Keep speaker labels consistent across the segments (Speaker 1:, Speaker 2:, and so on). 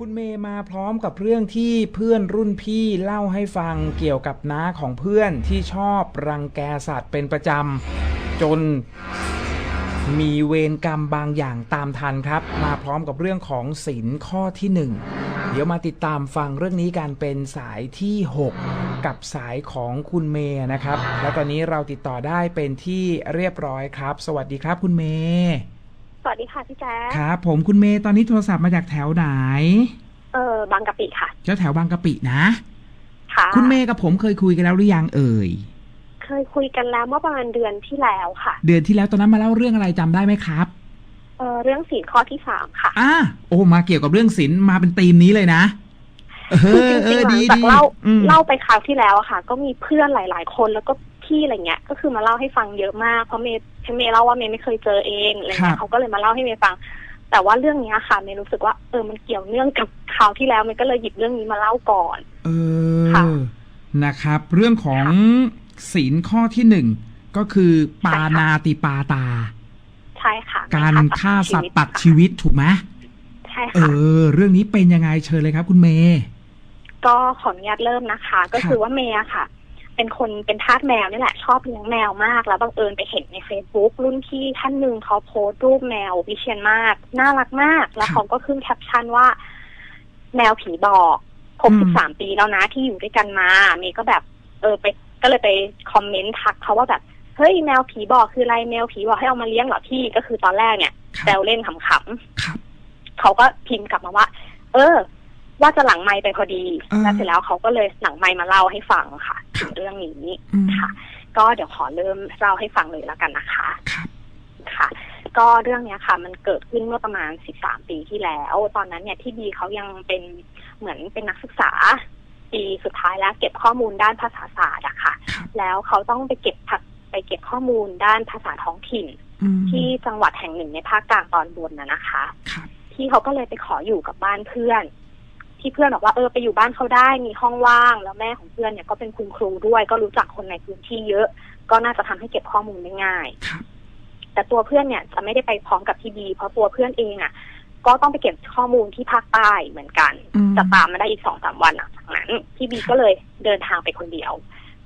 Speaker 1: คุณเมย์มาพร้อมกับเรื่องที่เพื่อนรุ่นพี่เล่าให้ฟังเกี่ยวกับน้าของเพื่อนที่ชอบรังแกสัตว์เป็นประจำจนมีเวรกรรมบางอย่างตามทันครับ มาพร้อมกับเรื่องของศีลข้อที่หนึ่งเดี๋ยวมาติดตามฟังเรื่องนี้กันเป็นสายที่ 6 กับสายของคุณเมย์นะครับ และตอนนี้เราติดต่อได้เป็นที่เรียบร้อยครับ สวัสดีครับคุณเมย์
Speaker 2: วัสดีค่ะพี่แจ๊ค
Speaker 1: ครับผมคุณเมย์ตอนนี้โทรศัพท์มาจากแถวไหน
Speaker 2: เออบางกะปิค่ะ
Speaker 1: แถวแถวบางกะปินะ
Speaker 2: ค่ะ
Speaker 1: คุณเมย์กับผมเคยคุยกันแล้วหรือยังเอ่ย
Speaker 2: เคยคุยกันแล้วเมื่อประมาณเดือนที่แล้วค่ะ
Speaker 1: เดือนที่แล้วตอนนั้นมาเล่าเรื่องอะไรจำได้ไหมครับ
Speaker 2: เออเรื่องศีลข้อที่สามค่ะ
Speaker 1: อ่าโอ้มาเกี่ยวกับเรื่องศิลป์มาเป็นธีมนี้เลยนะเอ
Speaker 2: คือ
Speaker 1: อ
Speaker 2: จ
Speaker 1: เอ
Speaker 2: ริง
Speaker 1: อ
Speaker 2: ๆหลั
Speaker 1: ดี
Speaker 2: งจาก
Speaker 1: ดี
Speaker 2: เล่า
Speaker 1: อืม
Speaker 2: เล่าไปคราวที่แล้วอะค่ะ ก็มีเพื่อนหลาย ๆ คนแล้วก็ พี่อะไรเงี้ย ก็คือมาเล่าให้ฟังเยอะมาก เพราะเมย์เมย์เล่าว่าเมย์ไม่เคยเจอเองอะไร
Speaker 1: ครั
Speaker 2: เงี้
Speaker 1: บ
Speaker 2: ยเขาก็เลยมาเล่าให้เมย์ฟัง แต่ว่าเรื่องเนี้ยค่ะเมย์รู้สึกว่าเออมันเกี่ยวเนื่องกับคราวที่แล้วเมย์ก็เลยหยิบเรื่องนี้มาเล่าก่อน
Speaker 1: เอ
Speaker 2: ค่ะ
Speaker 1: อนะครับ เรื่องของศีลข้อที่หนึ่งก็คือปานาติปาตา
Speaker 2: ใช่ค่ะ
Speaker 1: การฆ่าสัตว์ตัด
Speaker 2: ค่ะ
Speaker 1: ชีวิตถูกไหม
Speaker 2: ใช่
Speaker 1: เอ
Speaker 2: ค่ะ
Speaker 1: อเรื่องนี้เป็นยังไงเชิญเลยครับ คุณเมย์
Speaker 2: ก็ขออนุญาตเริ่มนะคะ ก็
Speaker 1: ครับ
Speaker 2: คือว่าเมย์อะค่ะ เป็นคนเป็นทาสแมวนี่แหละ ชอบเลี้ยงแมวมาก แล้วบังเอิญไปเห็นใน Facebook รุ่นพี่ท่านหนึ่งเขาโพสต์รูปแมววิเชียนมาก น่ารักมาก แล้วเขาก็ขึ้นแคปชั่นว่า แมวผีบอกครบ
Speaker 1: อืม
Speaker 2: สิบสามปีแล้วนะที่อยู่ด้วยกันมาเมย์ก็แบบ เออไปก็เลยไปคอมเมนต์ทักเขาว่าแบบเฮ้ยแมวผีบอกคืออะไรแมวผีบอกให้เอามาเลี้ยงเหรอพี่ก็คือตอนแรกเนี่ย
Speaker 1: ค
Speaker 2: แซ
Speaker 1: รับ
Speaker 2: วเล่นขำๆ
Speaker 1: ครับ
Speaker 2: เขาก็พิมพ์กลับมาว่า เออ ว่าจะหลังไมค์ไปพอดี
Speaker 1: อ่า
Speaker 2: แล้วเสร็จแล้วเขาก็เลยหลังไมค์มาเล่าให้ฟังค่ะถึงเรื่องนี้
Speaker 1: อืม
Speaker 2: ค่ะ ก็เดี๋ยวขอเริ่มเล่าให้ฟังเลยแล้วกันนะคะ
Speaker 1: ครับ
Speaker 2: ค่ะ ก็เรื่องเนี้ยค่ะ มันเกิดขึ้นเมื่อประมาณ13ปีที่แล้ว ตอนนั้นเนี่ยที่ดีเขายังเป็นเหมือนเป็นนักศึกษาปีสุดท้ายแล้ว เก็บข้อมูลด้านภาษาศาสตร์อะค่ะ
Speaker 1: ครับ
Speaker 2: แล้วเขาต้องไปเก็บผักไปเก็บข้อมูลด้านภาษาท้องถิ่น
Speaker 1: อืม
Speaker 2: ที่จังหวัดแห่งหนึ่งในภาคกลางตอนบนนะนะคะ
Speaker 1: ครับ
Speaker 2: พี่เขาก็เลยไปขออยู่กับบ้านเพื่อน ที่เพื่อนบอกว่าเออไปอยู่บ้านเขาได้มีห้องว่าง แล้วแม่ของเพื่อนเนี่ยก็เป็นคุณครูด้วย ก็รู้จักคนในพื้นที่เยอะ ก็น่าจะทำให้เก็บข้อมูลได้ง่าย
Speaker 1: ครับ
Speaker 2: แต่ตัวเพื่อนเนี่ยจะไม่ได้ไปพร้อมกับพี่บีเพราะตัวเพื่อนเองอะ ก็ต้องไปเก็บข้อมูลที่ภาคใต้เหมือนกัน
Speaker 1: อืม
Speaker 2: จะตามมาได้อีกสองสามวันหลังจากนั้นพี่บีก็เลยเดินทางไปคนเดียว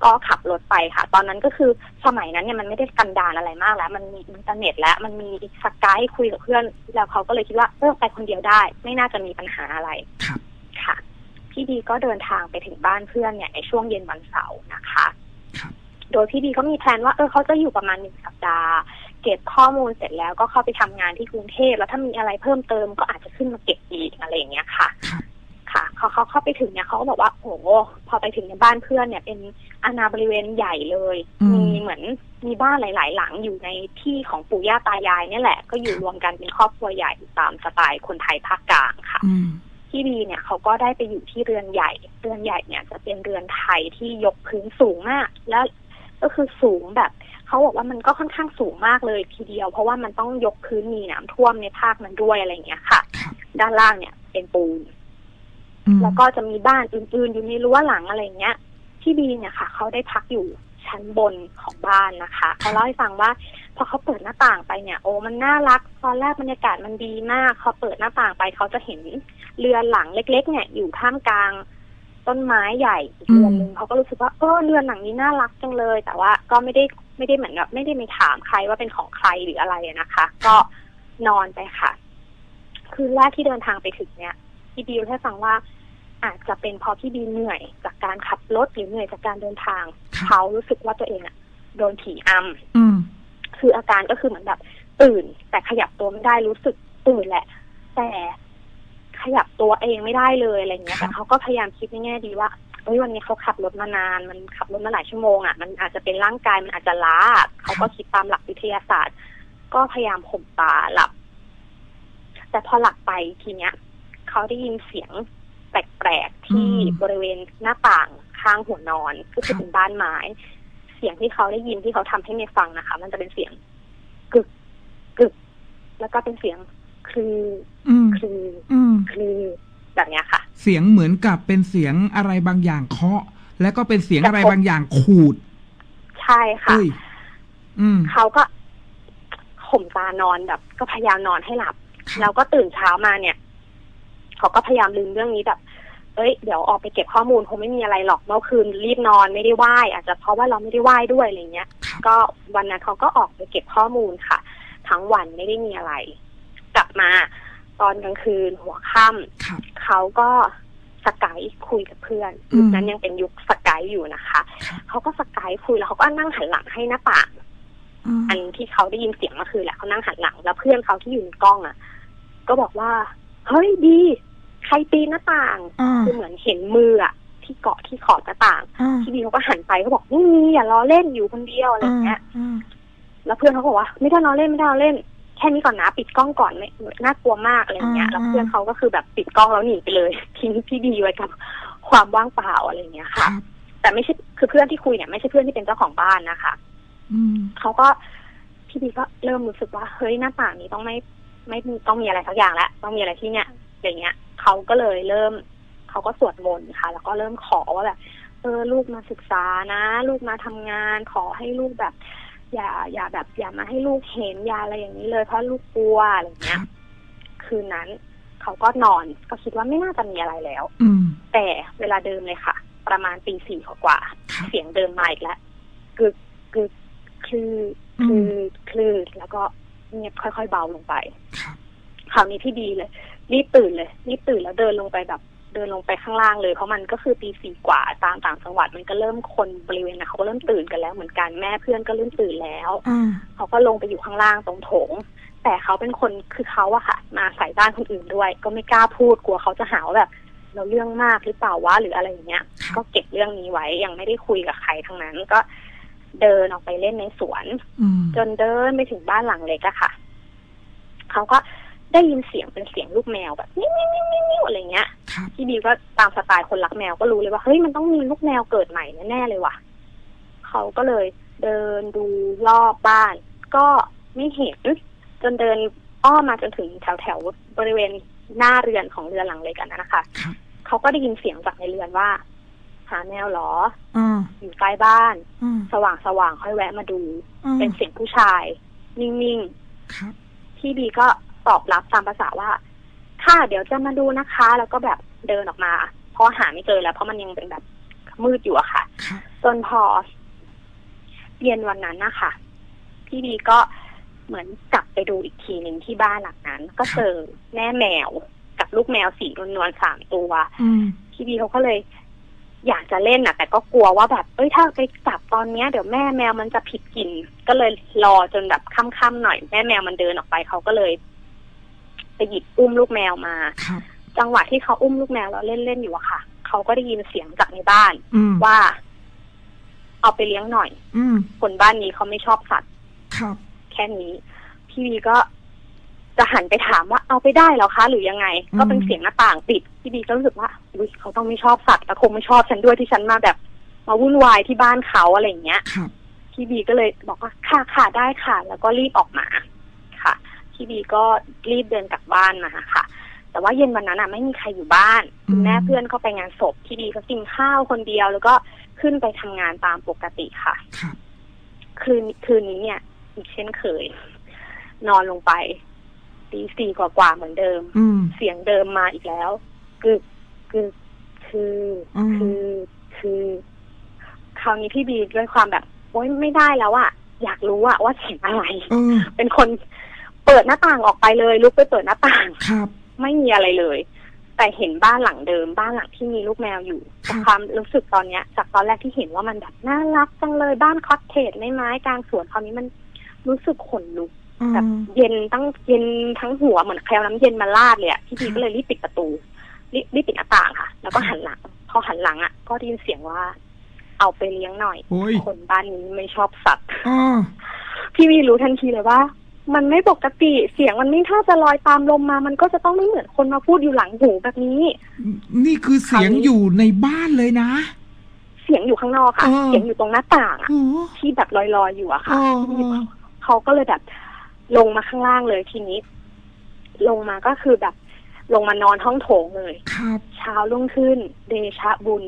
Speaker 2: ก็ขับรถไปค่ะ ตอนนั้นก็คือสมัยนั้นเนี่ยมันไม่ได้กันดานอะไรมากแล้ว มันมีอินเทอร์เน็ตแล้ว มันมีสกายคุยกับเพื่อน แล้วเขาก็เลยคิดว่าเออไปคนเดียวได้ ไม่น่าจะมีปัญหาอะไร
Speaker 1: ครับ
Speaker 2: ค่ะ พี่บีก็เดินทางไปถึงบ้านเพื่อนเนี่ยในช่วงเย็นวันเสาร์นะคะ
Speaker 1: ครับ
Speaker 2: โดยพี่บีก็มีแผนว่าเออเขาจะอยู่ประมาณหนึ่งสัปดาห์ เก็บข้อมูลเสร็จแล้วก็เข้าไปทำงานที่กรุงเทพแล้วถ้ามีอะไรเพิ่มเติมก็อาจจะขึ้นมาเก็บอีกอะไรอย่างเงี้ยค่ะ
Speaker 1: ครับ
Speaker 2: ค่ะเขาเขาเข้าไปถึงเนี่ยเขาก็บอกว่าโอ้โหพอไปถึงในบ้านเพื่อนเนี่ย เป็นอาณาบริเวณใหญ่เลย
Speaker 1: อืม
Speaker 2: มีเหมือนมีบ้านหลาย ๆ หลังอยู่ในที่ของปู่ย่าตายายเนี่ยแหละ ก็อยู่รวมกันเป็นครอบครัวใหญ่ตามสไตล์คนไทยภาคกลางค่ะ
Speaker 1: อืม
Speaker 2: พี่บีเนี่ยเขาก็ได้ไปอยู่ที่เรือนใหญ่ เรือนใหญ่เนี่ยจะเป็นเรือนไทยที่ยกพื้นสูงมาก แล้วก็คือสูงแบบเขาบอกว่ามันก็ค่อนข้างสูงมากเลยทีเดียว เพราะว่ามันต้องยกพื้นมีน้ำท่วมในภาคนั้นด้วยอะไรอย่างเงี้ยค่ะ
Speaker 1: ครับ
Speaker 2: ด้านล่างเนี่ยเป็นปูน
Speaker 1: อืม
Speaker 2: แล้วก็จะมีบ้านอื่นๆ อยู่ในรั้วหลังอะไรอย่างเงี้ยพี่บีเนี่ยค่ะเขาได้พักอยู่ชั้นบนของบ้านนะคะเขาเล่าให้ฟังว่า พอเขาเปิดหน้าต่างไปเนี่ยโอ้มันน่ารักตอนแรกบรรยากาศมันดีมากพอเปิดหน้าต่างไปเขาจะเห็นเรือนหลังเล็ก ๆ เนี่ย อยู่ท่ามกลางต้นไม้ใหญ่อีกเรือนหนึ่งเขาก็รู้สึกว่าเออเรือนหลังนี้น่ารักจังเลย แต่ว่าก็ไม่ได้ไม่ได้เหมือนกับไม่ได้ไปถามใครว่าเป็นของใครหรืออะไรอะนะคะ ก็นอนไปค่ะ คืนแรกที่เดินทางไปถึงเนี่ยพี่บีเล่าให้ฟังว่า อาจจะเป็นเพราะพี่บีเหนื่อยจากการขับรถหรือเหนื่อยจากการเดินทาง
Speaker 1: ครับ
Speaker 2: เขารู้สึกว่าตัวเองอะโดนผีอำ
Speaker 1: อืม
Speaker 2: คืออาการก็คือเหมือนแบบตื่น แต่ขยับตัวไม่ได้รู้สึกตื่นแหละ แต่ขยับตัวเองไม่ได้เลยอะไรเงี้ย
Speaker 1: ครับ
Speaker 2: แต่เขาก็พยายามคิดในแง่ดีว่าเอ้ยวันนี้เขาขับรถมานาน มันขับรถมาหลายชั่วโมงอะมันอาจจะเป็นร่างกายมันอาจจะล้าเขาก็คิดตามหลักวิทยาศาสตร์ ก็พยายามข่มตาหลับ แต่พอหลับไปทีเนี้ยเขาได้ยินเสียงแปลกๆที่
Speaker 1: อืม
Speaker 2: บริเวณหน้าต่างข้างหัวนอนก็คื
Speaker 1: ครั
Speaker 2: อบเป็นบ้านไม้เสียงที่เขาได้ยินที่เขาทำให้เมย์ฟังนะคะ มันจะเป็นเสียงกึกกึกแล้วก็เป็นเสียงคือ
Speaker 1: อืม
Speaker 2: คือ
Speaker 1: อืม
Speaker 2: คือแบบเนี้ยค่ะ
Speaker 1: เสียงเหมือนกับเป็นเสียงอะไรบางอย่างเคาะ แล้วก็เป็นเสียงอะไรบางอย่างขูด
Speaker 2: ใช่ค่ะ
Speaker 1: เอ้ยอืม
Speaker 2: เขาก็ข่มตานอนแบบ ก็พยายามนอนให้หลับ
Speaker 1: ครับ
Speaker 2: แล้วก็ตื่นเช้ามาเนี่ย เขาก็พยายามลืมเรื่องนี้แบบ เอ้ยเดี๋ยวออกไปเก็บข้อมูลคงไม่มีอะไรหรอกเมื่อคืนรีบนอนไม่ได้ไหว้อาจจะเพราะว่าเราไม่ได้ไหว้ด้วยอะไรเงี้ย
Speaker 1: ครับ
Speaker 2: ก็วันนั้นเขาก็ออกไปเก็บข้อมูลค่ะ ทั้งวันไม่ได้มีอะไร กลับมาตอนกลางคืนหัวค่ำ
Speaker 1: ครับ
Speaker 2: เขาก็สกายคุยกับเพื่อน
Speaker 1: อืม
Speaker 2: ยุคนั้นยังเป็นยุคสกายอยู่นะคะ
Speaker 1: ครับ
Speaker 2: เขาก็สกายคุยแล้วเขาก็นั่งหันหลังให้หน้าต่าง
Speaker 1: อืม
Speaker 2: อันที่เขาได้ยินเสียงเมื่อคืนแหละเขานั่งหันหลัง แล้วเพื่อนเขาที่อยู่ในกล้องอะ ก็บอกว่า เฮ้ยดีใค รปีนหน้าต่าง
Speaker 1: อ่า
Speaker 2: คือเหมือนเห็นมืออะที่เกาะที่ขอบหน้าต่าง
Speaker 1: อ่า
Speaker 2: พี่บีเขาก็หันไปเขาบอกไม่มีอย่าล้อเล่นอยู่คนเดียวอะไรอย่างเงี้ย
Speaker 1: อ่า
Speaker 2: แล้วเพื่อนเขาบอกว่า ไม่ได้ล้อเล่นไม่ได้ล้อเล่น แค่นี้ก่อนนะปิดกล้องก่อนไม่น่ากลัวมากอะไรอย่างเงี้ยแล้วเพื่อนเขาก็คือแบบปิดกล้องแล้วหนีไปเลยทิ้งพี่บีไว้กับความว่างเปล่าอะไรอย่างเงี้ย
Speaker 1: ครั
Speaker 2: ค่ะ
Speaker 1: บ
Speaker 2: แต่ไม่ใช่คือเพื่อนที่คุยเนี่ยไม่ใช่เพื่อนที่เป็นเจ้าของบ้านนะคะ
Speaker 1: อืม
Speaker 2: เขาก็พี่บีก็เริ่มรู้สึกว่าเฮ้ยหน้าต่างนี้ต้องไม่ไม่มีต้องมีอะไรสักอย่างแล้วต้องมีอะไรที่เนี่ยอย่างเงี้ย เขาก็เลยเริ่มเขาก็สวดมนต์ค่ะ แล้วก็เริ่มขอว่าแบบเออลูกมาศึกษานะ ลูกมาทำงาน ขอให้ลูกแบบ อย่า อย่าแบบ อย่ามาให้ลูกเห็นอย่าอะไรอย่างนี้เลย เพราะลูกกลัวอะไรอย่าง
Speaker 1: ค
Speaker 2: เงี้
Speaker 1: รั
Speaker 2: ย
Speaker 1: บ
Speaker 2: คืนนั้นเขาก็นอนก็คิดว่าไม่น่าจะมีอะไรแล้ว
Speaker 1: อืม
Speaker 2: แต่เวลาเดิมเลยค่ะ ประมาณตีสี่กว่าๆ
Speaker 1: ครับ
Speaker 2: เสียงเดิมมาอีกแล้วกึกกึกคลือคลือคลือแล้วก็เงียบค่อย ๆ เบาลงไป
Speaker 1: ครับ
Speaker 2: คราวนี้พี่ดีเลย รีบตื่นเลย รีบตื่นแล้วเดินลงไปแบบเดินลงไปข้างล่างเลย เพราะมันก็คือตีสี่กว่าตามต่างจังหวัดมันก็เริ่มคนบริเวณนะเขาก็เริ่มตื่นกันแล้วเหมือนกันแม่เพื่อนก็เริ่มตื่นแล้ว
Speaker 1: อ่า
Speaker 2: เขาก็ลงไปอยู่ข้างล่างตรงโถง แต่เขาเป็นคนคือเขาอะค่ะ มาใส่บ้านคนอื่นด้วย ก็ไม่กล้าพูดกลัวเขาจะหาว่าแบบ เราเรื่องมากหรือเปล่าวะหรืออะไรอย่างเงี้ย
Speaker 1: ครับ
Speaker 2: ก็เก็บเรื่องนี้ไว้ยังไม่ได้คุยกับใครทั้งนั้น ก็เดินออกไปเล่นในสวน
Speaker 1: อืม
Speaker 2: จนเดินไปถึงบ้านหลังเล็กอะค่ะเขาก็ ได้ยินเสียงเป็นเสียงลูกแมวแบบนิ้วนิ้วนิ้วนิ้วนิ้วอะไรเงี้ย
Speaker 1: ครับ
Speaker 2: พี่บีก็ตามสไตล์คนรักแมวก็รู้เลยว่าเฮ้ยมันต้องมีลูกแมวเกิดใหม่แน่ๆเลยว่ะเขาก็เลยเดินดูรอบบ้าน ก็ไม่เห็นจนเดินอ้อมมาจนถึงแถวแถวๆบริเวณหน้าเรือนของเรือนหลังเล็กกันนะคะ
Speaker 1: ครับ
Speaker 2: เขาก็ได้ยินเสียงจากในเรือนว่า หาแมวเหรอ
Speaker 1: อ่า
Speaker 2: อยู่ใต้บ้าน
Speaker 1: อ่า
Speaker 2: สว่างสว่างๆค่อยแวะมาดู
Speaker 1: อ่า
Speaker 2: เป็นเสียงผู้ชาย นิ่ง
Speaker 1: ครับ
Speaker 2: ๆพี่บีก็ ตอบรับตามภาษาว่า ค่ะเดี๋ยวจะมาดูนะคะ แล้วก็แบบเดินออกมา เพราะหาไม่เจอแล้ว เพราะมันยังเป็นแบบมืดอยู่อะค่ะ
Speaker 1: ครับ
Speaker 2: จนพอเย็นวันนั้นนะคะพี่บีก็เหมือนกลับไปดูอีกทีหนึ่งที่บ้านหลังนั้น ก็เจอแม่แมวกับลูกแมวสีนวลๆสามตัว
Speaker 1: อืม
Speaker 2: พี่บีเขาก็เลยอยากจะเล่นน่ะแต่ก็กลัวว่าแบบเอ้ยถ้าไปจับตอนเนี้ยเดี๋ยวแม่แมวมันจะผิดกลิ่นก็เลยรอจนแบบค่ำๆหน่อย แม่แมวมันเดินออกไปเขาก็เลย ไปหยิบอุ้มลูกแมวมา
Speaker 1: ครับ
Speaker 2: จังหวะที่เขาอุ้มลูกแมวแล้วเล่นๆอยู่อะค่ะ เขาก็ได้ยินเสียงจากในบ้าน
Speaker 1: อืม
Speaker 2: ว่า เอาไปเลี้ยงหน่อย
Speaker 1: อืม
Speaker 2: คนบ้านนี้เขาไม่ชอบสัตว์
Speaker 1: ครับ
Speaker 2: แค่นี้ พี่วีก็จะหันไปถามว่าเอาไปได้เหรอคะ หรือยังไงก็เป็นเสียงหน้าต่างปิดพี่บีก็รู้สึกว่าอุ้ยเขาต้องไม่ชอบสัตว์แต่คงไม่ชอบฉันด้วยที่ฉันมาแบบ มาวุ่นวายที่บ้านเขาอะไรอย่างเงี้ย
Speaker 1: ครับ
Speaker 2: พี่บีก็เลยบอกว่าค่ะค่ะได้ค่ะ แล้วก็รีบออกมาค่ะ พี่บีก็รีบเดินกลับบ้านมาค่ะ แต่ว่าเย็นวันนั้นอะไม่มีใครอยู่บ้านคุณแม่เพื่อนก็ไปงานศพพี่บีก็กินข้าวคนเดียว แล้วก็ขึ้นไปทำงานตามปกติค่ะ
Speaker 1: ครับ
Speaker 2: คืนคืนนี้เนี่ย อีกเช่นเคย นอนลงไปตีสี่กว่าๆเหมือนเดิม
Speaker 1: อืม
Speaker 2: เสียงเดิมมาอีกแล้วกึกกึกคือ
Speaker 1: อืม
Speaker 2: คือคือคราวนี้พี่บีด้วยความแบบโอ๊ยไม่ได้แล้วอะอยากรู้อะว่าเสียงอะไร
Speaker 1: เออ
Speaker 2: เป็นคน เปิดหน้าต่างออกไปเลย ลุกไปเปิดหน้าต่าง
Speaker 1: ครับ
Speaker 2: ไม่มีอะไรเลย แต่เห็นบ้านหลังเดิม บ้านหลังที่มีลูกแมวอยู่
Speaker 1: ครั
Speaker 2: แต่
Speaker 1: บ
Speaker 2: ความรู้สึกตอนเนี้ย จากตอนแรกที่เห็นว่ามันแบบน่ารักจังเลยบ้านคอตเทจไม้ไม้กลางสวนคราวนี้มันรู้สึกขนลุก
Speaker 1: อื
Speaker 2: แบบ
Speaker 1: ม
Speaker 2: เย็นตั้งเย็นทั้งหัวเหมือนใครเอาน้ำเย็นมาลาดเลยอะพี่พีก็เลยรีบปิดประตูรีบรีบปิดหน้าต่างค่ะ แล้วก็หันหลัง พอหันหลังอะก็ได้ยินเสียงว่า เอาไปเลี้ยงหน่อย
Speaker 1: โอ้ย
Speaker 2: คนบ้านนี้ไม่ชอบสัตว์
Speaker 1: อ่า
Speaker 2: พี่วีรู้ทันทีเลยว่า มันไม่ปกติเสียงมันไม่ถ้าจะลอยตามลมมา มันก็จะต้องไม่เหมือนคนมาพูดอยู่หลังหูแบบนี้
Speaker 1: นี่คือเสียงอยู่ในบ้านเลยนะ
Speaker 2: เสียงอยู่ข้างนอกค่ะ
Speaker 1: เออ
Speaker 2: เสียงอยู่ตรงหน้าต่างอะ
Speaker 1: โอ้
Speaker 2: ที่แบบลอยๆอยู่อะ
Speaker 1: เอ
Speaker 2: ค่ะ
Speaker 1: อเออ
Speaker 2: เขาก็เลยแบบ ลงมาข้างล่างเลยทีนี้ ลงมาก็คือแบบ ลงมานอนห้องโถงเลย
Speaker 1: ครับ
Speaker 2: เช้ารุ่งขึ้น เดชะบุญ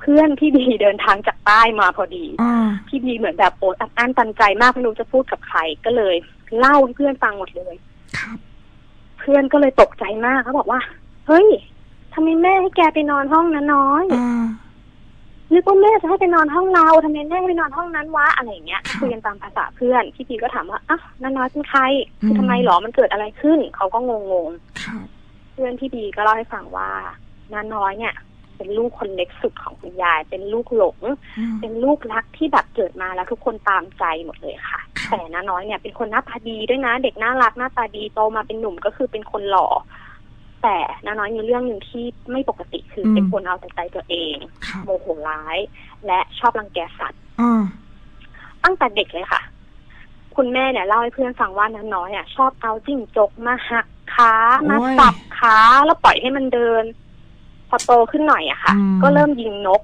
Speaker 2: เพื่อนพี่บีเดินทางจากใต้มาพอดี
Speaker 1: อ่า
Speaker 2: พี่บีเหมือนแบบโอ๊ตอัดอั้นตันใจมากไม่รู้จะพูดกับใครก็เลย เล่าให้เพื่อนฟังหมดเลย
Speaker 1: ครับ
Speaker 2: เพื่อนก็เลยตกใจมากเขาบอกว่า เฮ้ยทำไมแม่ให้แกไปนอนห้องนั้นน้อย
Speaker 1: อ่า
Speaker 2: นึกว่าแม่จะให้ไปนอนห้องเราทำไมแม่ไปนอนห้องนั้นวะอะไรอย่างเงี้ย
Speaker 1: ครับ
Speaker 2: คุยกันตามภาษาเพื่อนพี่พีก็ถามว่าอะน้าน้อยเป็นใคร
Speaker 1: อื
Speaker 2: คือ
Speaker 1: ม
Speaker 2: ทำไมหรอมันเกิดอะไรขึ้น เขาก็งง
Speaker 1: ครับ
Speaker 2: ๆเพื่อนพี่บีก็เล่าให้ฟังว่าน้าน้อยเนี่ย เป็นลูกคนเล็กสุดของคุณยาย เป็นลูกหลง
Speaker 1: อืม
Speaker 2: เป็นลูกรักที่แบบเกิดมาแล้วทุกคนตามใจหมดเลยค่ะ
Speaker 1: ครับ
Speaker 2: แต่น้าน้อยเนี่ยเป็นคนหน้าตาดีด้วยนะ เด็กน่ารักหน้าตาดีโตมาเป็นหนุ่มก็คือเป็นคนหล่อ แต่น้าน้อยมีเรื่องหนึ่งที่ไม่ปกติคือเป็นคนเอาแต่ใจตัวเอง
Speaker 1: ครับ
Speaker 2: โมโหร้าย และชอบรังแกสัตว์
Speaker 1: อ่า
Speaker 2: ตั้งแต่เด็กเลยค่ะ คุณแม่เนี่ยเล่าให้เพื่อนฟังว่าน้าน้อยอะชอบเอาจิ้งจกมาหักขามา
Speaker 1: โอ้ย
Speaker 2: สับขาแล้วปล่อยให้มันเดิน พอโตขึ้นหน่อยอะค่ะ
Speaker 1: อืม
Speaker 2: ก็เริ่มยิงนก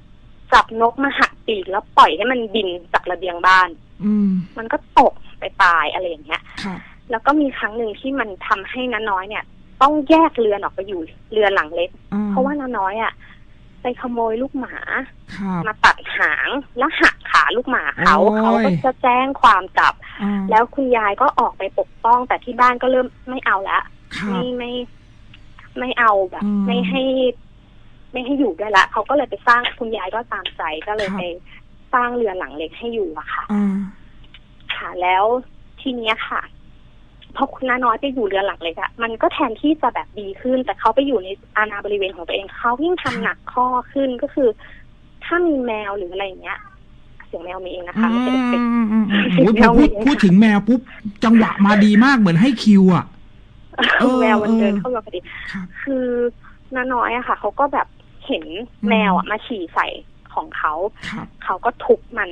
Speaker 2: จับนกมาหักปีกแล้วปล่อยให้มันบินจากระเบียงบ้าน
Speaker 1: อืม
Speaker 2: มันก็ตกไปตายอะไรอย่างเงี้ย
Speaker 1: ครับ
Speaker 2: แล้วก็มีครั้งหนึ่งที่มันทำให้น้าน้อยเนี่ย ต้องแยกเรือนออกไปอยู่เรือนหลังเล็ก
Speaker 1: อ่
Speaker 2: เพราะว่าน้าน้อยอะไปขโมยลูกหมา
Speaker 1: ครับ
Speaker 2: มาตัดหางแล้วหักขาลูกหมาเขา
Speaker 1: โอ้ย
Speaker 2: เขาก็จะแจ้งความจับ
Speaker 1: อ่า
Speaker 2: แล้วคุณยายก็ออกไปปกป้อง แต่ที่บ้านก็เริ่มไม่เอาละ
Speaker 1: ครับ
Speaker 2: ไม่ไม่ไม่เอาแบบ
Speaker 1: อืม
Speaker 2: ไม่ให้ ไม่ให้อยู่ด้วยละเขาก็เลยไปสร้างคุณยายก็ตามใจก็เลย
Speaker 1: ครับ
Speaker 2: ไปสร้างเรือนหลังเล็กให้อยู่อะค่ะ
Speaker 1: อ่า
Speaker 2: ค่ะ แล้วทีเนี้ยค่ะพอคุณน้าน้อยไปอยู่เรือนหลังเล็กอะมันก็แทนที่จะแบบดีขึ้น แต่เขาไปอยู่ในอาณาบริเวณของตัวเองเขายิ่งทำหนักข้อขึ้นก็คือ ถ้ามีแมวหรืออะไรอย่างเงี้ย เสียงแมวมีเองนะคะไม่ใช่เอฟเฟกต์
Speaker 1: อืมอืมอืมโอ้ยพอพูดพูดถึงแมวปุ๊บจังหวะมาดีมากเหมือนให้คิวอะเออ
Speaker 2: แมวมันเดิน
Speaker 1: เออ
Speaker 2: เข้ามาพอดี
Speaker 1: ครับ
Speaker 2: คือน้าน้อยอะค่ะเขาก็แบบ เห็น
Speaker 1: อืม
Speaker 2: แมวอะมาฉี่ใส่ของเขา
Speaker 1: ครับ
Speaker 2: เขาก็ทุบมัน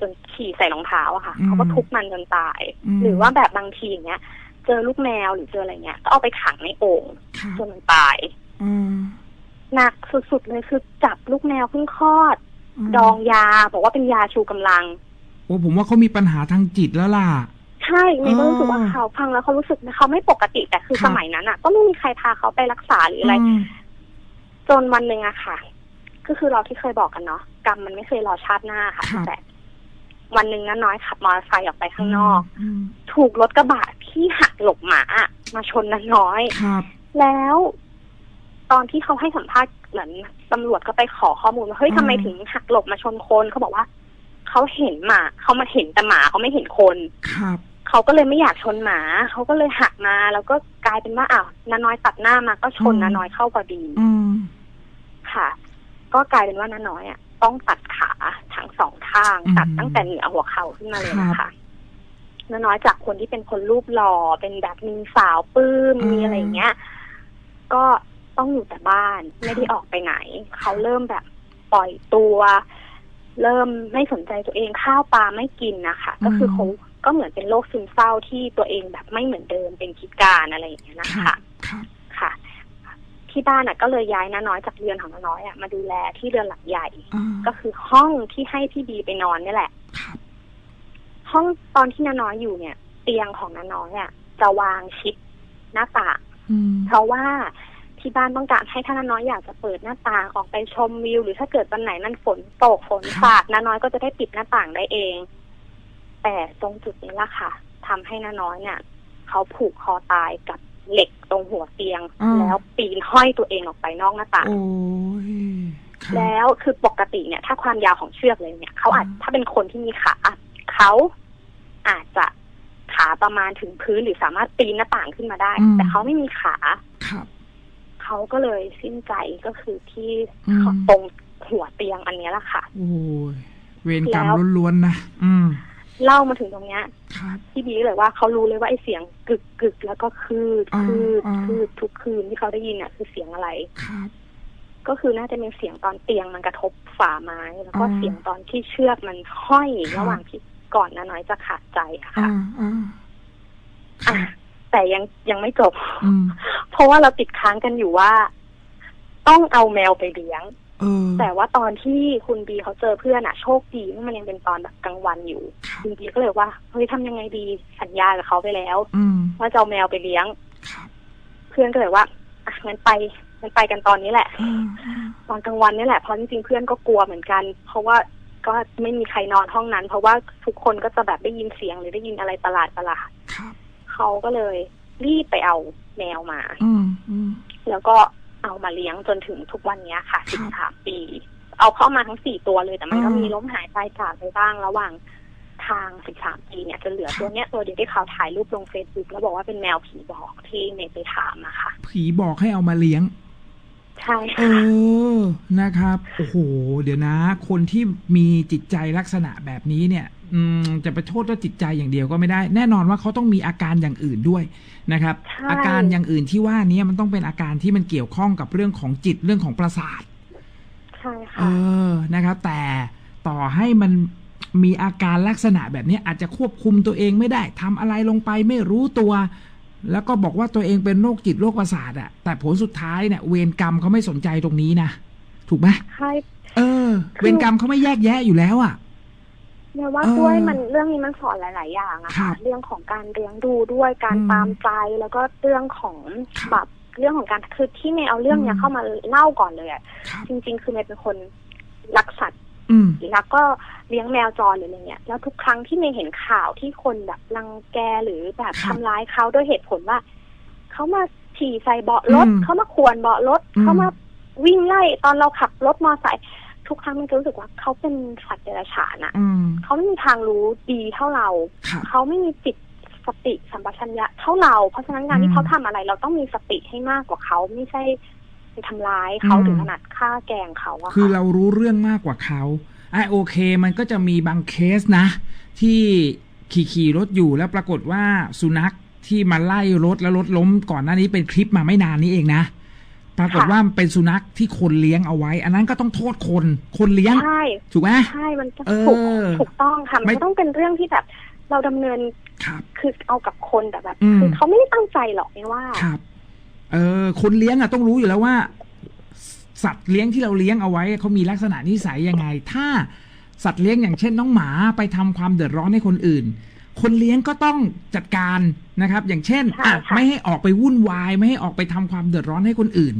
Speaker 2: จนฉี่ใส่รองเท้าอะค่ะ
Speaker 1: อืม
Speaker 2: เขาก็ทุบมันจนตาย
Speaker 1: อืม
Speaker 2: หรือว่าแบบบางทีอย่างเงี้ย เจอลูกแมวหรือเจออะไรเงี้ย ก็เอาไปขังในโอ่ง
Speaker 1: ครับ
Speaker 2: จนมันตาย
Speaker 1: อืม
Speaker 2: หนักสุดๆเลยคือจับลูกแมวเพิ่งคลอด
Speaker 1: ม
Speaker 2: ดองยาบอกว่าเป็นยาชูกำลัง
Speaker 1: โอ้ผมว่าเขามีปัญหาทางจิตแล้วล่ะ
Speaker 2: ใช่เมย์ก็
Speaker 1: อ๋อ
Speaker 2: รู้สึกว่าเขาฟังแล้วเขารู้สึกเขาไม่ปกติแต่คือ
Speaker 1: ครับ
Speaker 2: สมัยนั้นอะก็ไม่มีใครพาเขาไปรักษาหรืออะไร
Speaker 1: ม
Speaker 2: จนวันหนึ่งอะค่ะ ก็คือเราที่เคยบอกกันเนาะกรรมมันไม่เคยรอชาติหน้าค่ะ
Speaker 1: ครับ
Speaker 2: แต่วันหนึ่งน้าน้อยขับมอเตอร์ไซค์ออกไปข้างนอก
Speaker 1: ม
Speaker 2: ถูกรถกระบะที่หักหลบหมาอะมาชนน้าน้อย
Speaker 1: ครับ
Speaker 2: แล้ว ตอนที่เขาให้สัมภาษณ์เหมือนตำรวจก็ไปขอข้อมูลว่าเฮ้ย
Speaker 1: อืม
Speaker 2: ทำไมถึงหักหลบมาชนคนเขาบอกว่าเขาเห็นหมาเขามาเห็นแต่หมาเขาไม่เห็นคน
Speaker 1: ครับ
Speaker 2: เขาก็เลยไม่อยากชนหมา เขาก็เลยหักมา แล้วก็กลายเป็นว่าอ้าวน้าน้อยตัดหน้ามาก็ชน
Speaker 1: อืม
Speaker 2: น้าน้อยเข้าพอดี
Speaker 1: อืม
Speaker 2: ค่ะ ก็กลายเป็นว่าน้าน้อยอะต้องตัดขาทั้งสองข้าง
Speaker 1: อืม
Speaker 2: ตัดตั้งแต่เหนือหัวเข่าขึ้นมาเลยนะ
Speaker 1: ครั
Speaker 2: คะ
Speaker 1: บ
Speaker 2: น้าน้อยจากคนที่เป็นคนรูปหล่อเป็นแบบมีสาวปลื้ม
Speaker 1: อืม
Speaker 2: มีอะไรอย่างเงี้ย ก็ต้องอยู่แต่บ้านไม่ได้ออกไปไหน เขาเริ่มแบบปล่อยตัว เริ่มไม่สนใจตัวเองข้าวปลาไม่กินนะคะก็คือเขาก็เหมือนเป็นโรคซึมเศร้าที่ตัวเองแบบไม่เหมือนเดิมเป็นพิการอะไรอย่างเงี้ยนะ
Speaker 1: ครั
Speaker 2: คะ
Speaker 1: บครับ
Speaker 2: ค่ะ ที่บ้านอะก็เลยย้ายน้าน้อยจากเรือนของน้าน้อยอะมาดูแลที่เรือนหลังใหญ่
Speaker 1: อ่า
Speaker 2: ก็คือห้องที่ให้พี่บีไปนอนนี่แหละ
Speaker 1: ครับ
Speaker 2: ห้องตอนที่น้าน้อยอยู่เนี่ย เตียงของน้าน้อยอะจะวางชิดหน้าต่าง
Speaker 1: อืม
Speaker 2: เพราะว่าที่บ้านต้องการให้ถ้าน้าน้อยอยากจะเปิดหน้าต่างออกไปชมวิว หรือถ้าเกิดวันไหนมันฝนตกฝนสาดน้าน้อยก็จะได้ปิดหน้าต่างได้เอง แต่ตรงจุดนี้ละค่ะทำให้น้าน้อยเนี่ยเขาผูกคอตายกับ เหล็กตรงหัวเตียง
Speaker 1: อ่า
Speaker 2: แล้วปีนห้อยตัวเองออกไปนอกหน้าต่าง
Speaker 1: โอ้ยครับ
Speaker 2: แล้วคือปกติเนี่ย ถ้าความยาวของเชือกเลยเนี่ยเขาอาจ
Speaker 1: อืม
Speaker 2: ถ้าเป็นคนที่มีขาเขาอาจจะขาประมาณถึงพื้นหรือสามารถปีนหน้าต่างขึ้นมาได้แต่เขาไม่มีขา
Speaker 1: ครับ
Speaker 2: เขาก็เลยสิ้นใจก็คือที่
Speaker 1: อืม
Speaker 2: ตรงหัวเตียงอันเนี้ยแหละค่ะ
Speaker 1: โอ้ยเวรกรรม
Speaker 2: แล้ว
Speaker 1: ล้วนๆนะ อืม
Speaker 2: เล่ามาถึงตรงเนี้ย
Speaker 1: ครับ
Speaker 2: พี่บีเลยว่าเขารู้เลยว่าไอ้เสียงกึกกึกแล้วก็คืด
Speaker 1: อ่า
Speaker 2: คืด
Speaker 1: อ่า
Speaker 2: คืดทุกคืนที่เขาได้ยินเนี่ยคือเสียงอะไร
Speaker 1: ครับ
Speaker 2: ก็คือน่าจะเป็นเสียงตอนเตียงมันกระทบฝาไม้ แล้วก็
Speaker 1: อ่า
Speaker 2: เสียงตอนที่เชือกมันห้อย
Speaker 1: ครับ
Speaker 2: ระหว่างที่ก่อนน้าน้อยจะขาดใจอะ
Speaker 1: อ่า
Speaker 2: ค่ะ
Speaker 1: อ่าค
Speaker 2: อะ
Speaker 1: รับ
Speaker 2: แต่ยังยังไม่จบ
Speaker 1: อืม
Speaker 2: เพราะว่าเราติดค้างกันอยู่ว่า ต้องเอาแมวไปเลี้ยง
Speaker 1: เออ
Speaker 2: แต่ว่าตอนที่คุณบีเขาเจอเพื่อนอะโชคดีว่ามันยังเป็นตอนแบบกลางวันอยู่
Speaker 1: ครับ
Speaker 2: คุณบีก็เลยว่าเฮ้ยทำยังไงดีสัญญากับเขาไปแล้ว
Speaker 1: อืม
Speaker 2: ว่าจะเอาแมวไปเลี้ยง
Speaker 1: ครับ
Speaker 2: เพื่อนก็เลยว่าอะงั้นไปงั้นไปกันตอนนี้แหละ
Speaker 1: อ่าอ่า
Speaker 2: ตอนกลางวันนี่แหละเพราะจริงๆเพื่อนก็กลัวเหมือนกัน เพราะว่าก็ไม่มีใครนอนห้องนั้น เพราะว่าทุกคนก็จะแบบได้ยินเสียงหรือได้ยินอะไรประหลาดประหลาด
Speaker 1: ครับ
Speaker 2: ๆเขาก็เลยรีบไปเอาแมวมา
Speaker 1: อืมอืม
Speaker 2: แล้วก็ เอามาเลี้ยงจนถึงทุกวันเนี้ยค่ะ
Speaker 1: ครั
Speaker 2: สิ
Speaker 1: บ
Speaker 2: บสามปี เอาเข้ามาทั้งสี่ตัวเลย แต่มันก็
Speaker 1: อ่ามี
Speaker 2: มีล้มหายตายจากไปบ้างระหว่างทางสิบสามปีเนี่ยจนเหลือ
Speaker 1: ครับ
Speaker 2: ตัวเนี้ยตัวเดียวที่เขาถ่ายรูปลงเฟซบุ๊กแล้วบอกว่าเป็นแมวผีบอกที่เมย์ไปถามอะค่ะ
Speaker 1: ผีบอกให้เอามาเลี้ยง
Speaker 2: ใช่
Speaker 1: เอ
Speaker 2: ค่ะ
Speaker 1: อนะครับโอ้โหเดี๋ยวนะ คนที่มีจิตใจลักษณะแบบนี้เนี่ย อืมจะไปโทษว่าจิตใจอย่างเดียวก็ไม่ได้ แน่นอนว่าเขาต้องมีอาการอย่างอื่นด้วยนะครับ
Speaker 2: ใช่
Speaker 1: อาการอย่างอื่นที่ว่านี้มันต้องเป็นอาการที่มันเกี่ยวข้องกับเรื่องของจิตเรื่องของประสาท
Speaker 2: ใช่
Speaker 1: เอ
Speaker 2: ค่ะ
Speaker 1: อ นะครับ แต่ต่อให้มันมีอาการลักษณะแบบนี้อาจจะควบคุมตัวเองไม่ได้ทำอะไรลงไปไม่รู้ตัว แล้วก็บอกว่าตัวเองเป็นโรคจิตโรคประสาทอะแต่ผลสุดท้ายเนี่ยเวรกรรมเขาไม่สนใจตรงนี้นะถูกไหม
Speaker 2: ใช่
Speaker 1: เออ เวรกรรมเขาไม่แยกแยะอยู่แล้วอะ
Speaker 2: เนื่ยว่า
Speaker 1: เออ
Speaker 2: ด้วยมันเรื่องนี้มันสอนหลาย ๆ อย่างอะ
Speaker 1: ครั
Speaker 2: ค่ะ
Speaker 1: บ
Speaker 2: เรื่องของการเลี้ยงดูด้วยการ
Speaker 1: อืม
Speaker 2: ตามใจแล้วก็เรื่องของ
Speaker 1: ครับ
Speaker 2: แบบเรื่องของการคือที่เมย์เอาเรื่องเนี้
Speaker 1: อื
Speaker 2: ย
Speaker 1: ม
Speaker 2: เข้ามาเล่าก่อนเลยอะ
Speaker 1: ครับ
Speaker 2: จริง ๆ คือเมย์เป็นคนรักสัตว์
Speaker 1: อืม
Speaker 2: แล้วก็เลี้ยงแมวจรหรืออะไรเงี้ยแล้วทุกครั้งที่เมย์เห็นข่าวที่คนแบบรังแกหรือแบบ
Speaker 1: ครั
Speaker 2: ทำ
Speaker 1: บ
Speaker 2: ร้ายเขาด้วยเหตุผลว่าเขามาฉี่ใส่เบาะรถ
Speaker 1: อืม
Speaker 2: เขามาขวนเบาะรถ
Speaker 1: อืม
Speaker 2: เขามาวิ่งไล่ตอนเราขับรถมอเตอร์ไซค์ทุกครั้งมันก็รู้สึกว่าเขาเป็นสัตว์เดรัจฉานอะ
Speaker 1: อืม
Speaker 2: เขาไม่มีทางรู้ดีเท่าเรา
Speaker 1: ครับ
Speaker 2: เขาไม่มีจิตสติสัมปชัญญะเท่าเรา เพราะฉะนั้นงาน
Speaker 1: อื
Speaker 2: ที่
Speaker 1: ม
Speaker 2: เขาทำอะไร เราต้องมีสติให้มากกว่าเขาไม่ใช่ ไปทำร้ายเขา
Speaker 1: อืม
Speaker 2: ถึงขนาดฆ่าแกล้งเขาอะ
Speaker 1: คือ
Speaker 2: ค่ะ
Speaker 1: เรารู้เรื่องมากกว่าเขาไอ้โอเค มันก็จะมีบางเคสนะ ที่ขี่ขี่รถอยู่แล้วปรากฏว่าสุนัขที่มาไล่รถแล้วรถล้ม ก่อนหน้านี้เป็นคลิปมาไม่นานนี้เองนะปรากฏ
Speaker 2: ค่ะ
Speaker 1: ว่ามันเป็นสุนัขที่คนเลี้ยงเอาไว้ อันนั้นก็ต้องโทษคน คนเลี้ยง
Speaker 2: ใช่
Speaker 1: ถูกไหม
Speaker 2: ใช่ มันจะ
Speaker 1: เออ
Speaker 2: ถูกถูกต้องค่ะ
Speaker 1: ไม่
Speaker 2: มันก็ต้องเป็นเรื่องที่แบบ เราดำเนิน
Speaker 1: ครับ
Speaker 2: คือเอากับคนแต่แบบ
Speaker 1: อืม
Speaker 2: คือเขาไม่ได้ตั้งใจหรอกเนี่ยว่า
Speaker 1: ครับ เออคนเลี้ยงอะต้องรู้อยู่แล้วว่า สัตว์เลี้ยงที่เราเลี้ยงเอาไว้เขามีลักษณะนิสัยยังไง ถ้าสัตว์เลี้ยงอย่างเช่นน้องหมาไปทำความเดือดร้อนให้คนอื่น คนเลี้ยงก็ต้องจัดการนะครับ อย่างเช่นไม่ให้ออกไปวุ่นวาย ไม่ให้ออกไปทำความเดือดร้อนให้คนอื่น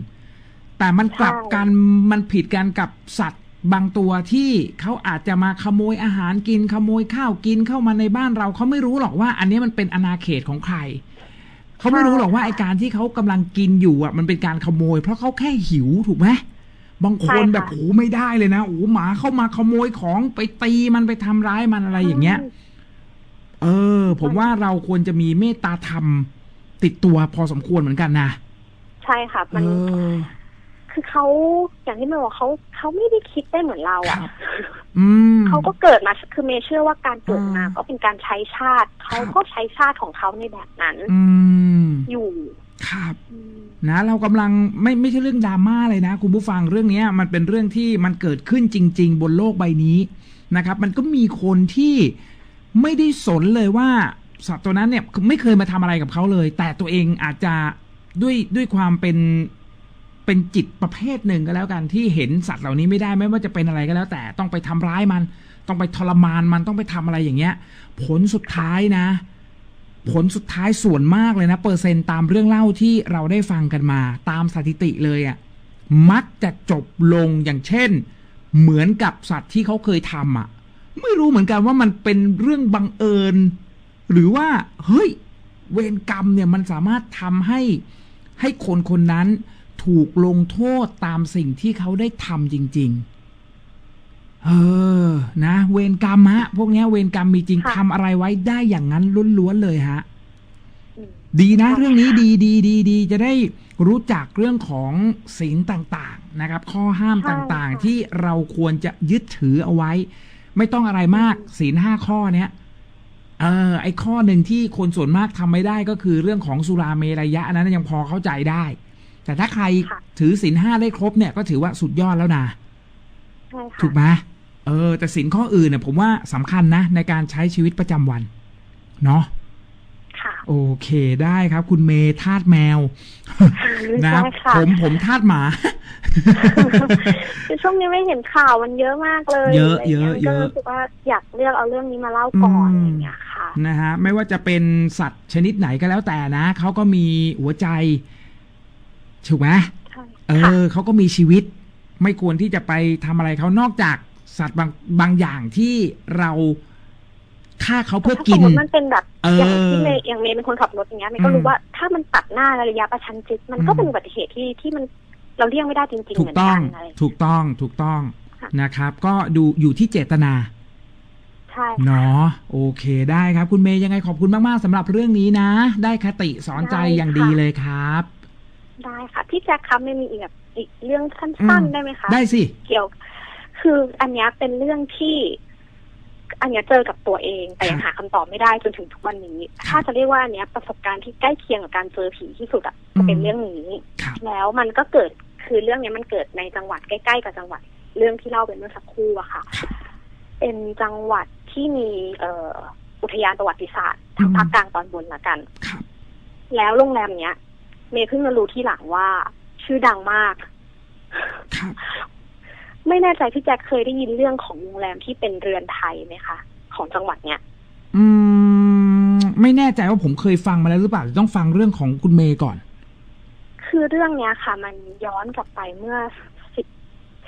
Speaker 1: แต่มันกลับกันมันผิดกันกับสัตว์บางตัวที่เขาอาจจะมาขโมยอาหารกินขโมยข้าวกินเข้ามาในบ้านเราเขาไม่รู้หรอกว่า อันนี้มันเป็นอาณาเขตของใคร เขาไม่รู้หรอกว่าไอการที่เขากำลังกินอยู่อะมันเป็นการขโมย เพราะเขาแค่หิวถูกไหมบางคน
Speaker 2: ใช่ค่ะ
Speaker 1: แบบโอ้ไม่ได้เลยนะโอ้หมาเข้ามาขโมยของไปตีมันไปทำร้ายมันอะไรอย่างเงี้ย เออ ผมว่าเราควรจะมีเมตตาธรรม ติดตัวพอสมควรเหมือนกันนะ
Speaker 2: ใช่ค่ะ
Speaker 1: เอ
Speaker 2: มัน
Speaker 1: อ
Speaker 2: คือเขาอย่างที่เมย์บอกเขาเขาไม่ได้คิดได้เหมือนเรา
Speaker 1: ครั
Speaker 2: อะ
Speaker 1: บอืม
Speaker 2: เขาก็เกิดมาคือเมย์เชื่อว่าการเกิดมา
Speaker 1: อ่า
Speaker 2: ก็เป็นการใช้ชาติ เขา
Speaker 1: ครับ
Speaker 2: ก็ใช้ชาติของเขาในแบบนั้น
Speaker 1: อืม
Speaker 2: อยู่
Speaker 1: ครับ
Speaker 2: อืม
Speaker 1: นะเรากำลังไม่ไม่ใช่เรื่องดราม่าเลยนะ คุณผู้ฟังเรื่องเนี้ยมันเป็นเรื่องที่มันเกิดขึ้นจริง ๆ บนโลกใบนี้นะครับ มันก็มีคนที่ไม่ได้สนเลยว่าสัตว์ตัวนั้นเนี่ยไม่เคยมาทำอะไรกับเขาเลย แต่ตัวเองอาจจะด้วยด้วยความเป็น เป็นจิตประเภทหนึ่งก็แล้วกันที่เห็นสัตว์เหล่านี้ไม่ได้ไม่ว่าจะเป็นอะไรก็แล้ว แต่ต้องไปทำร้ายมัน ต้องไปทรมานมันต้องไปทำอะไรอย่างเงี้ย ผลสุดท้ายนะ ผลสุดท้ายส่วนมากเลยนะ เปอร์เซ็นต์ตามเรื่องเล่าที่เราได้ฟังกันมา ตามสถิติเลยอะ่ะมักจะจบลงอย่างเช่น เหมือนกับสัตว์ที่เขาเคยทำอะ ไม่รู้เหมือนกันว่ามันเป็นเรื่องบังเอิญ หรือว่าเฮ้ยเวรกรรมเนี่ยมันสามารถทำให้ให้คนคนนั้น ถูกลงโทษตามสิ่งที่เขาได้ทำจริง ๆ เออ นะ เวรกรรมฮะ พวกเนี้ยเวรกรรมมีจริง
Speaker 2: ค่ะ
Speaker 1: ทำอะไรไว้ได้อย่างนั้นล้วนๆเลยฮะ
Speaker 2: อืม
Speaker 1: ดีนะ
Speaker 2: ค่ะ
Speaker 1: เรื่องนี้ดีดีดีดีจะได้รู้จักเรื่องของศีลต่างๆนะครับ ข้อห้าม
Speaker 2: ใช่
Speaker 1: ต่าง
Speaker 2: ค่ะ
Speaker 1: ๆที่เราควรจะยึดถือเอาไว้ ไม่ต้องอะไรมากศีลห้าข้อเนี้ยเออไอข้อหนึ่งที่คนส่วนมากทำไม่ได้ก็คือเรื่องของสุราเมรยะอันนั้นยังพอเข้าใจได้ แต่ถ้าใคร
Speaker 2: ค่ะ
Speaker 1: ถือศีลห้าได้ครบเนี่ยก็ถือว่าสุดยอดแล้วนะ
Speaker 2: ใช่ค่ะ
Speaker 1: ถูกไหมเออ แต่ศีลข้ออื่นเนี่ยผมว่าสำคัญนะ ในการใช้ชีวิตประจำวัน เนาะ
Speaker 2: ค่ะ
Speaker 1: โอเคได้ครับ คุณเมย์ทาสแมว นะ
Speaker 2: ใช่ค่ะ
Speaker 1: ผมผมทาสหมา
Speaker 2: คือช่วงนี้ไม่เห็นข่าวมันเยอะมากเลย
Speaker 1: เยอะ
Speaker 2: ไรงี้
Speaker 1: เยอะเยอะ
Speaker 2: ก็รู้สึกว่าอยากเลือกเอาเรื่องนี้มาเล่าก่อน
Speaker 1: อืม
Speaker 2: อย่างเงี้ยค่ะ
Speaker 1: นะฮะไม่ว่าจะเป็นสัตว์ชนิดไหนก็แล้วแต่นะเขาก็มีหัวใจ ถูกไหม
Speaker 2: ใช่
Speaker 1: เอ
Speaker 2: ค่ะ
Speaker 1: อเขาก็มีชีวิต ไม่ควรที่จะไปทำอะไรเขานอกจากสัตว์บางบางอย่างที่เราฆ่าเขาเพื่อ
Speaker 2: ถ้า
Speaker 1: กิ
Speaker 2: ส
Speaker 1: น
Speaker 2: มมติมันเป็นแบบ
Speaker 1: เออ
Speaker 2: อย่างที่เมย์อย่างเมย์เป็นคนขับรถอย่างเงี้ยเมย์ก็
Speaker 1: อื
Speaker 2: รู้
Speaker 1: ม
Speaker 2: ว่าถ้ามันตัดหน้าในระยะประชันชิดมันก็
Speaker 1: อืม
Speaker 2: เป็นอุบัติเหตุที่ที่มันเราเลี่ยงไม่ได้จริงๆ
Speaker 1: ถู
Speaker 2: เหมื
Speaker 1: ก
Speaker 2: อน
Speaker 1: ต้อ
Speaker 2: กั
Speaker 1: ง
Speaker 2: นอะไรอย่างเงี้ย
Speaker 1: ถูกต้องถูกต้อง
Speaker 2: ค่ะ
Speaker 1: นะครับ ก็ดูอยู่ที่เจตนา
Speaker 2: ใช่ค่ะ
Speaker 1: เนาะโอเคได้ครับ คุณเมย์ยังไงขอบคุณมาก ๆสำหรับเรื่องนี้นะ ได้คติสอนใจอย่างดีเลยครับ
Speaker 2: ได้ค่ะพี่แจ็คครับไม่มีอีกแบบอีกเรื่องสั
Speaker 1: อื้
Speaker 2: น
Speaker 1: ม
Speaker 2: ๆได้ไหมคะ
Speaker 1: ได้สิ
Speaker 2: เกี่ยว คืออันเนี้ยเป็นเรื่องที่ อันเนี้ยเจอกับตัวเอง แต่ยังหาคำตอบไม่ได้จนถึงทุกวันนี้ ถ้าจะเรียกว่าอันเนี้ยประสบการณ์ที่ใกล้เคียงกับการเจอผีที่สุดอะจะเป็นเรื่องนี้
Speaker 1: ครับ
Speaker 2: แล้วมันก็เกิดคือเรื่องเนี้ยมันเกิดในจังหวัดใกล้ๆกับจังหวัด เรื่องที่เล่าเป็นเมื่อสักครู่อะค่ะ เป็นจังหวัดที่มีเอ่ออุทยานประวัติศาสตร์ทางภาคกลางตอนบนละกัน
Speaker 1: ครับ
Speaker 2: แล้วโรงแรมเนี้ย เมย์เพิ่งมารู้ที่หลังว่า ชื่อดังมาก
Speaker 1: ครับ
Speaker 2: ไม่แน่ใจพี่แจ็คเคยได้ยินเรื่องของโรงแรมที่เป็นเรือนไทยไหมคะ ของจังหวัดเนี้ย
Speaker 1: อืม ไม่แน่ใจว่าผมเคยฟังมาแล้วหรือเปล่าเดี๋ยวต้องฟังเรื่องของคุณเมย์ก่อน
Speaker 2: คือเรื่องเนี้ยค่ะ มันย้อนกลับไปเมื่อสิบ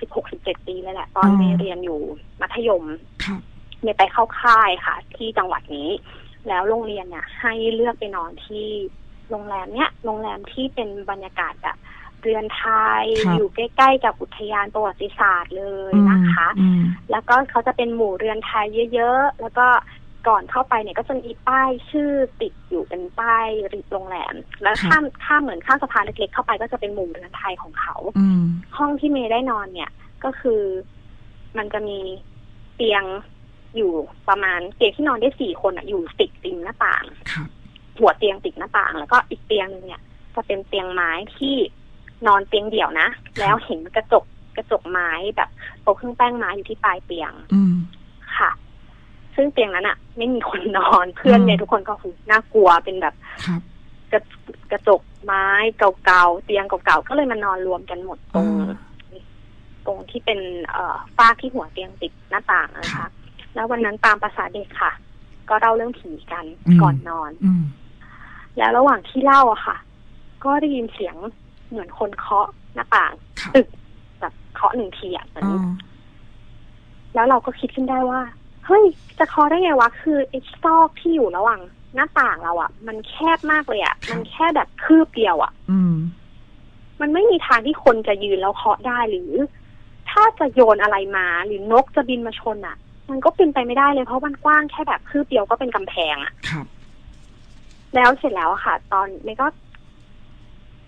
Speaker 2: สิบหกสิบเจ็ดปีเลยแหละ ตอน
Speaker 1: อ๋อ
Speaker 2: เมย์เรียนอยู่มัธยม
Speaker 1: ครับ
Speaker 2: เมย์ไปเข้าค่ายค่ะ ที่จังหวัดนี้ แล้วโรงเรียนเนี่ยให้เลือกไปนอนที่ โรงแรมเนี้ยโรงแรมที่เป็นบรรยากาศแบบเรือนไทย
Speaker 1: ครับ
Speaker 2: อยู่ใกล้ ๆ กับอุทยานประวัติศาสตร์เลยนะคะ
Speaker 1: อืม
Speaker 2: แล้วก็เขาจะเป็นหมู่เรือนไทยเยอะๆ แล้วก็ก่อนเข้าไปเนี่ยก็จะมีป้ายชื่อติดอยู่เป็นป้ายริบโรงแรม แล้วข้ามข้ามเหมือนข้ามสะพานเล็กๆเข้าไปก็จะเป็นหมู่เรือนไทยของเขา
Speaker 1: อืม
Speaker 2: ห้องที่เมย์ได้นอนเนี่ยก็คือมันจะมีเตียงอยู่ประมาณเตียงที่นอนได้สี่คนอะอยู่ติดริมหน้าต่าง
Speaker 1: ครับ
Speaker 2: หัวเตียงติดหน้าต่าง แล้วก็อีกเตียงหนึงเนี่ย จะเป็นเตียงไม้ที่นอนเตียงเดี่ยวนะ แล้วเห็นกระจกกระจกไม้แบบโต๊ะเครื่องแป้งไม้อยู่ที่ปลายเตียง
Speaker 1: อืม
Speaker 2: ค่ะ ซึ่งเตียงนั้นอะไม่มีคนนอนเพื่อนเนี่ย
Speaker 1: อืม
Speaker 2: ทุกคนก็คือน่ากลัวเป็นแบบ
Speaker 1: ครับ
Speaker 2: กระกระจกไม้เก่าๆเตียงเก่าๆก็เลยมานอนรวมกันหมดตรง
Speaker 1: อ่า
Speaker 2: ตรงที่เป็นเอ่อฝ้าที่หัวเตียงติดหน้าต่างนะ
Speaker 1: ครั
Speaker 2: คะ
Speaker 1: บ
Speaker 2: แล้ววันนั้นตามภาษาเด็กค่ะ ก็เล่าเรื่องผีกัน
Speaker 1: อืม
Speaker 2: ก่อนนอน
Speaker 1: อืม
Speaker 2: แล้วระหว่างที่เล่าอะค่ะ ก็ได้ยินเสียงเหมือนคนเคาะหน้าต่าง
Speaker 1: ครับ
Speaker 2: ตึกแบบเคาะหนึ่งทีอะเหมือน
Speaker 1: อ่า
Speaker 2: แล้วเราก็คิดขึ้นได้ว่า เฮ้ย จะเคาะได้ไงวะ คือไอ้ซอกที่อยู่ระหว่างหน้าต่างเราอะมันแคบมากเลยอะมันแค่แบบคืบเดียวอะ
Speaker 1: อืม
Speaker 2: มันไม่มีทางที่คนจะยืนแล้วเคาะได้หรือ ถ้าจะโยนอะไรมาหรือนกจะบินมาชนอะมันก็เป็นไปไม่ได้เลยเพราะมันกว้างแค่แบบคืบเดียวก็เป็นกำแพงอะ
Speaker 1: ครับ
Speaker 2: แล้วเสร็จแล้วอะค่ะ ตอนนี้ก็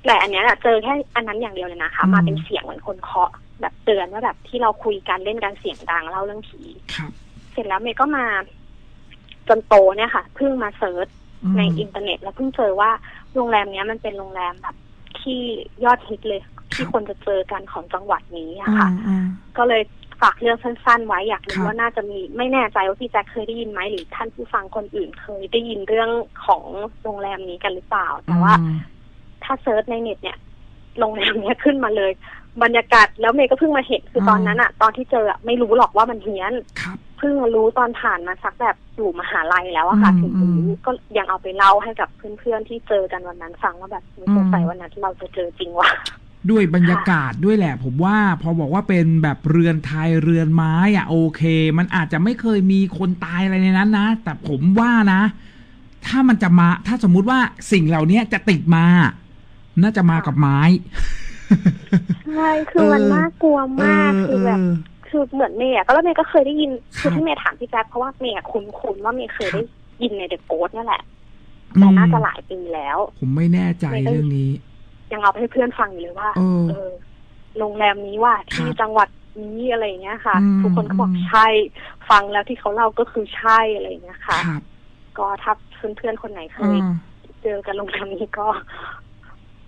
Speaker 2: แต่อันเนี้ยอะเจอแค่อันนั้นอย่างเดียวเลยนะคะ
Speaker 1: อืม
Speaker 2: มาเป็นเสียงเหมือนคนเคาะแบบเตือนว่าแบบที่เราคุยกันเล่นกันเสียงดังเล่าเรื่องผี
Speaker 1: ครับ
Speaker 2: เสร็จแล้วเมย์ก็มา จนโตเนี่ยค่ะเพิ่งมาเซิร์ช
Speaker 1: อืม
Speaker 2: ในอินเทอร์เน็ต แล้วเพิ่งเจอว่าโรงแรมเนี้ยมันเป็นโรงแรมแบบที่ยอดฮิตเลย ที่คนจะเจอกันของจังหวัดนี้อะค่ะ
Speaker 1: อืม
Speaker 2: ก็เลย ฝากเรื่องสั้นๆไว้อยาก
Speaker 1: ครั
Speaker 2: รู้
Speaker 1: บ
Speaker 2: ว่าน่าจะมีไม่แน่ใจว่าพี่แจ็คเคยได้ยินไหมหรือท่านผู้ฟังคนอื่นเคยได้ยินเรื่องของโรงแรมนี้กันหรือเปล่า แต่ว่า
Speaker 1: อืม
Speaker 2: ถ้าเซิร์ชในเน็ตเนี่ยโรงแรมเนี้ยขึ้นมาเลย บรรยากาศแล้วเมย์ก็เพิ่งมาเห็นคือตอนนั้นอะตอนที่เจออะไม่รู้หรอกว่ามันเฮี้ยน
Speaker 1: ครับ
Speaker 2: เพิ่งมารู้ตอนผ่านมาสักแบบอยู่มหาลัยแล้วอะค่ะ
Speaker 1: อืม
Speaker 2: ถึงรู้
Speaker 1: อืม
Speaker 2: ก็ยังเอาไปเล่าให้กับเพื่อนๆที่เจอกันวันนั้นฟังว่าแบบไม่สงสัยวันนั้นเราจะเจอจริงว่ะ
Speaker 1: ด้วยบรรยากาศด้วยแหละ ผมว่าพอบอกว่าเป็นแบบเรือนไทยเรือนไม้อะโอเค มันอาจจะไม่เคยมีคนตายอะไรในนั้นนะ แต่ผมว่านะ ถ้ามันจะมาถ้าสมมุติว่าสิ่งเหล่านี้จะติดมา น่าจะมากับไม้
Speaker 2: ใช่ คือมัน
Speaker 1: เออ
Speaker 2: น่ากลัวมากคือแบบ
Speaker 1: เออ
Speaker 2: คือเหมือนเมย์อะก็แล้วเมย์ก็เคยได้ยิน
Speaker 1: ครับ
Speaker 2: คือที่เมย์ถามพี่แจ๊คเพราะว่าเมย์อะคุ้นๆว่าเมย์เคยได้ยินในเดอะโกสนี่ยแหละ
Speaker 1: อื
Speaker 2: แต่
Speaker 1: ม
Speaker 2: น่าจะหลายปีแล้ว
Speaker 1: ผมไม่แน่ใจ
Speaker 2: ไม่ได้
Speaker 1: เรื่องนี้
Speaker 2: ยังเอาไปให้เพื่อนฟังอยู่เลยว่า
Speaker 1: เออ
Speaker 2: เออโรงแรมนี้ว่า
Speaker 1: ครับ
Speaker 2: ที่จังหวัดนี้อะไรอย่างเงี้ยค่ะ
Speaker 1: อืม
Speaker 2: ทุกคนก็บอก
Speaker 1: อืม
Speaker 2: ใช่ ฟังแล้วที่เขาเล่าก็คือใช่อะไรอย่างเงี้ยค่ะ
Speaker 1: ครับ
Speaker 2: ก็ถ้าเพื่อนๆคนไหนเค
Speaker 1: อื
Speaker 2: ย
Speaker 1: ม
Speaker 2: เจอกันโรงแรมนี้ก็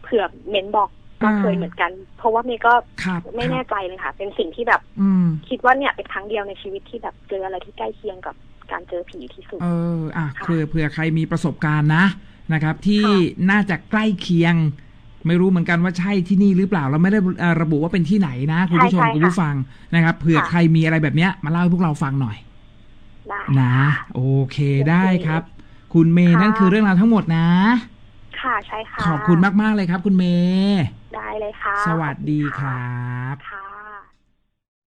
Speaker 2: เผื่อเม้นบอกว่า
Speaker 1: อ่า
Speaker 2: เคยเหมือนกัน เพราะว่าเมย์ก็
Speaker 1: ครับ
Speaker 2: ไม่แน่ใจเลยค่ะ เป็นสิ่งที่แบบ
Speaker 1: อืม
Speaker 2: คิดว่าเนี่ยเป็นครั้งเดียวในชีวิตที่แบบเจออะไรที่ใกล้เคียงกับการเจอผีที่สุด
Speaker 1: เออ อะ
Speaker 2: ค่ะ
Speaker 1: เผื่อเผื่อใครมีประสบการณ์นะนะครับ ที่
Speaker 2: ค่ะ
Speaker 1: น่าจะใกล้เคียง ไม่รู้เหมือนกันว่าใช่ที่นี่หรือเปล่าเราไม่ได้เอ่อระบุว่าเป็นที่ไหนนะคุณผู้ชม
Speaker 2: ใช่ใช่
Speaker 1: คุณผู้ฟังนะครับเผื่อ
Speaker 2: ค่ะ
Speaker 1: ใครมีอะไรแบบเนี้ยมาเล่าให้พวกเราฟังหน่อย
Speaker 2: ได้
Speaker 1: นะ โอเคได้ครับ คุณเมย์
Speaker 2: ค่ะ
Speaker 1: นั่นคือเรื่องราวทั้งหมดนะ
Speaker 2: ค่ะใช่ค่ะ
Speaker 1: ขอบคุณมาก ๆ เลยครับ คุณเมย์
Speaker 2: ได้เลยค่ะ
Speaker 1: สวัสดีค
Speaker 2: ค่ะ
Speaker 1: รับ
Speaker 2: ค่ะ